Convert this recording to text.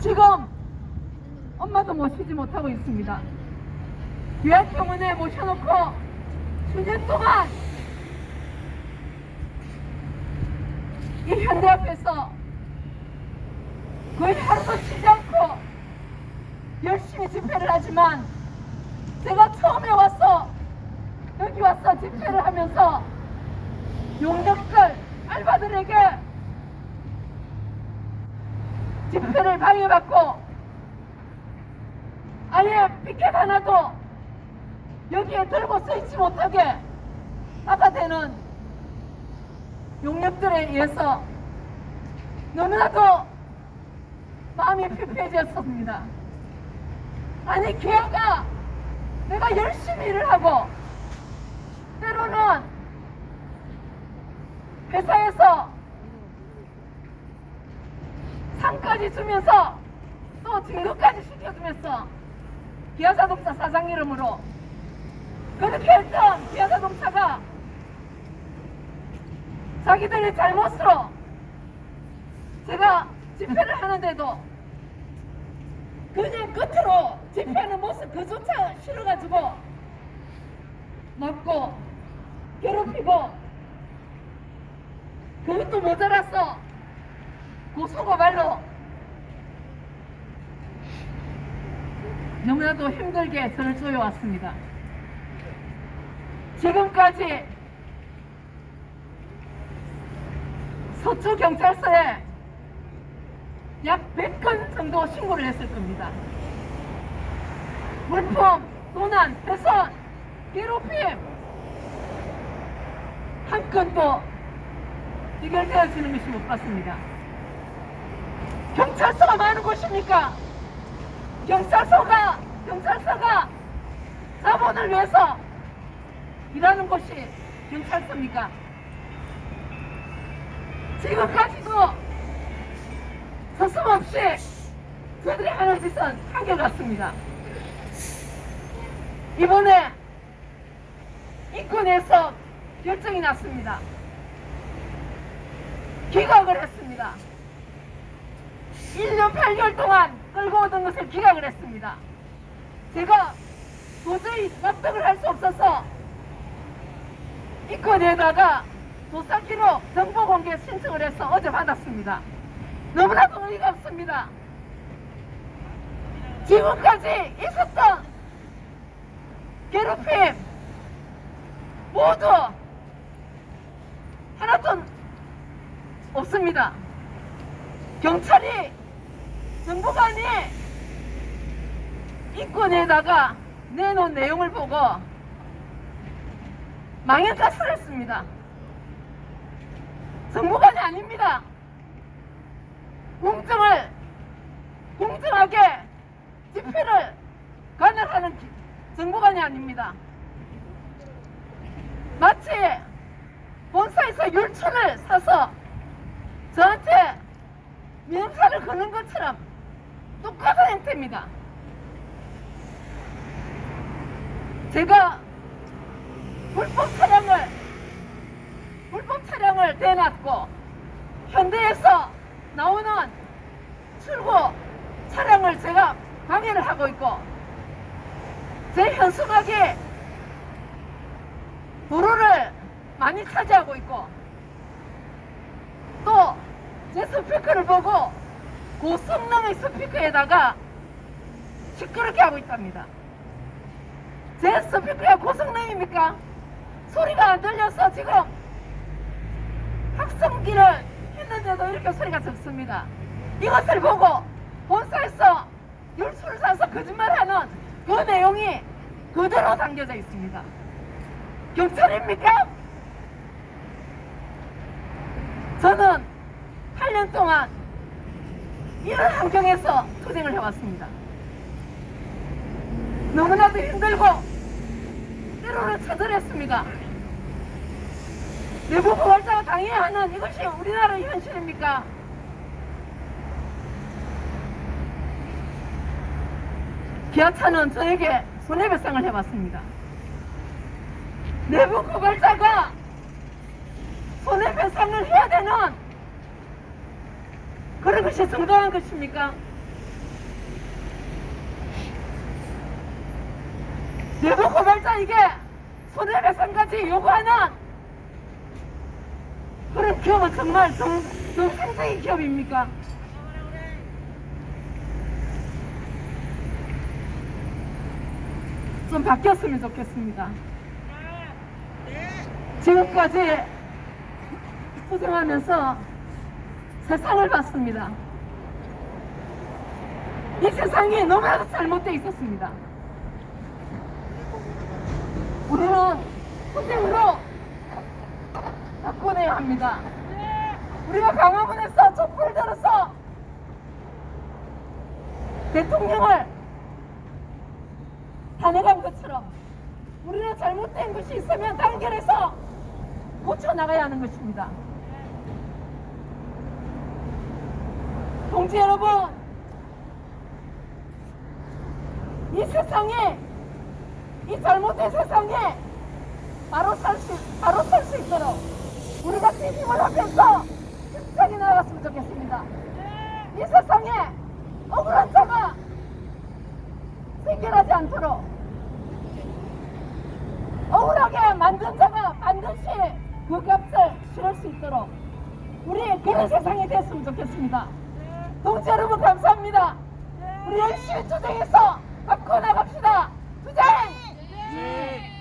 지금 엄마도 모시지 못하고 있습니다. 요양병원에 모셔놓고 수년 동안 이 현대 앞에서 거의 하루도 쉬지 않고 열심히 집회를 하지만 제가 처음에 와서 여기 와서 집회를 하면서 용역들 알바들에게 집회를 방해받고 아예 피켓 하나도 여기에 들고 서있지 못하게 바깥에는 용역들에 의해서 너무나도 마음이 피폐해졌습니다. 아니 기아가 내가 열심히 일을 하고 때로는 회사에서 상까지 주면서 또 증거까지 시켜주면서 기아자동차 사장 이름으로 그렇게 했던 기아자동차가 자기들의 잘못으로 제가 집회를 하는데도 그냥 끝으로 집회하는 모습 그조차 싫어가지고 맞고 괴롭히고 그것도 모자라서 고소고발로 너무나도 힘들게 저를 쪼여왔습니다. 지금까지 서초경찰서에 약 100건 정도 신고를 했을 겁니다. 물품, 도난, 훼손, 괴롭힘 한 건도 해결되어지는 것이 못 봤습니다. 경찰서가 많은 곳입니까? 경찰서가 경찰서가 자본을 위해서 일하는 곳이 경찰서입니까? 지금까지도 서슴없이 저들이 하는 짓은 한결같습니다. 이번에 인권에서 결정이 났습니다. 기각을 했습니다. 1년 8개월 동안 끌고 오던 것을 기각을 했습니다. 제가 도저히 납득을 할 수 없어서 인권에다가 조사기록 정보 공개 신청을 해서 어제 받았습니다. 너무나도 어이가 없습니다. 지금까지 있었던 괴롭힘 모두 하나도 없습니다. 경찰이 정보관이 인권에다가 내놓은 내용을 보고 망연자실을 했습니다. 정보관이 아닙니다. 공정을 공정하게 집회를 관할하는 기- 정보관이 아닙니다. 마치 본사에서 율초를 사서 저한테 민사를 거는 것처럼 똑같은 행태입니다. 제가 불법 차량을 불법 차량을 대놨고 현대에서 나오는 출고 차량을 제가 방해를 하고 있고 제 현수막에 도로를 많이 차지하고 있고 또 제 스피커를 보고 고성능의 스피커에다가 시끄럽게 하고 있답니다. 제 스피커가 고성능입니까? 소리가 안 들려서 지금 확성기를 했는데도 이렇게 소리가 적습니다. 이것을 보고 본사에서 열수를 사서 거짓말하는 그 내용이 그대로 담겨져 있습니다. 경찰입니까? 저는 8년 동안 이런 환경에서 투쟁을 해왔습니다. 너무나도 힘들고 때로는 처절했습니다. 내부 고발자가 당해야 하는 이것이 우리나라의 현실입니까? 기아차는 저에게 손해배상을 해왔습니다. 내부 고발자가 손해배상을 해야 되는 것이 정당한 것입니까? 내부 고발자에게 손해배상까지 요구하는 그런 기업은 정말 정, 정상적인 기업입니까? 좀 바뀌었으면 좋겠습니다. 지금까지 소생하면서 세상을 봤습니다. 이 세상이 너무나도 잘못되어 있었습니다. 우리는 투쟁으로 바꿔내야 합니다. 우리가 강화문에서 촛불을 들어서 대통령을 단행한 것처럼 우리는 잘못된 것이 있으면 단결해서 고쳐나가야 하는 것입니다. 동지 여러분, 이 세상에, 이 잘못된 세상에 바로 살 수, 바로 설 수 있도록 우리가 힘을 합해서 힘차게 나아갔으면 좋겠습니다. 이 세상에 억울한 자가 생겨나지 않도록 억울하게 만든 자가 반드시 그 값을 치를 수 있도록 우리 그런 세상이 됐으면 좋겠습니다. 동지 여러분 감사합니다. 우리 열심히 투쟁해서 바꿔 나갑시다. 투쟁!